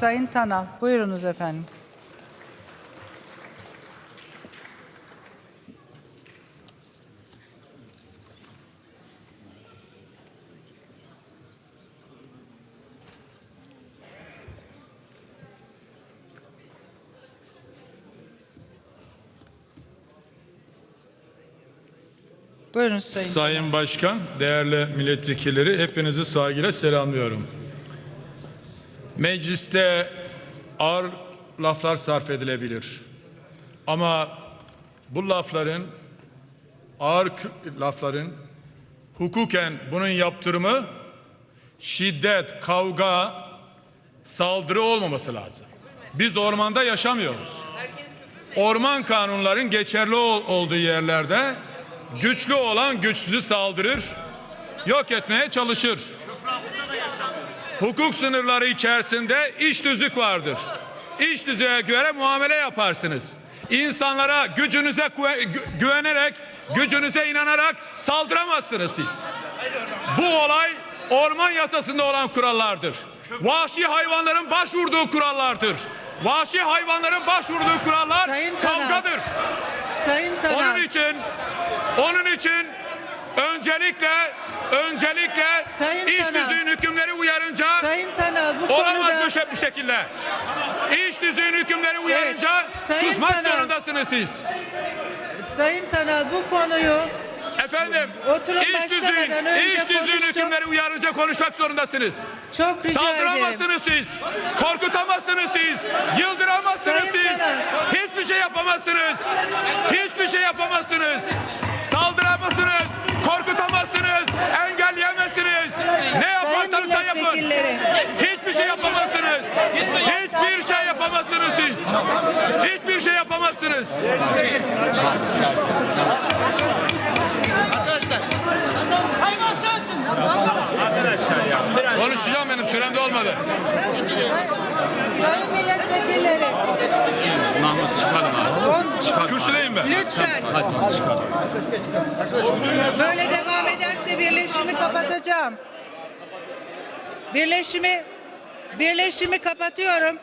Sayın Tanal, buyurunuz efendim. Buyurun Sayın. Sayın Başkan, değerli milletvekilleri hepinizi saygıyla selamlıyorum. Mecliste ağır laflar sarf edilebilir. Ama bu lafların ağır lafların hukuken bunun yaptırımı şiddet, kavga, saldırı olmaması lazım. Biz ormanda yaşamıyoruz. Orman kanunların geçerli ol- olduğu yerlerde güçlü olan güçsüzü saldırır, yok etmeye çalışır. Hukuk sınırları içerisinde iş düzlük vardır. İş düzüğe göre muamele yaparsınız. İnsanlara gücünüze güve- gü- güvenerek, gücünüze inanarak saldıramazsınız siz. Bu olay orman yasasında olan kurallardır. Vahşi hayvanların başvurduğu kurallardır. Vahşi hayvanların başvurduğu kurallar Sayın kavgadır. Sayın. Onun için onun için öncelikle öncelikle Sayın iş Taner. düzüğün hükümleri uyarınca Sayın Tanal bu olamaz konuda... bu, şey- bu şekilde. İş düzüğün hükümleri uyarınca Sayın susmak Taner. zorundasınız siz. Sayın Tanal bu konuyu Efendim Oturum iş düzüğün, iş düzüğün hükümleri uyarınca konuşmak zorundasınız. çok rica ederim. Saldıramazsınız siz. Korkutamazsınız siz. Yıldıramazsınız Sayın siz. Taner. Hiçbir şey yapamazsınız. Hiçbir şey yapamazsınız. Saldıramazsınız. Korkutamazsınız. Yapın. Hiçbir şey yapamazsınız. Hiçbir şey yapamazsınız siz. Hiçbir şey yapamazsınız. Hayvan sensin. Konuşacağım benim süremde olmadı. Sayın milletvekilleri. On- Kürsüdeyim ben. Lütfen. Böyle devam ederse birleşimi kapatacağım. Birleşimi birleşimi kapatıyorum.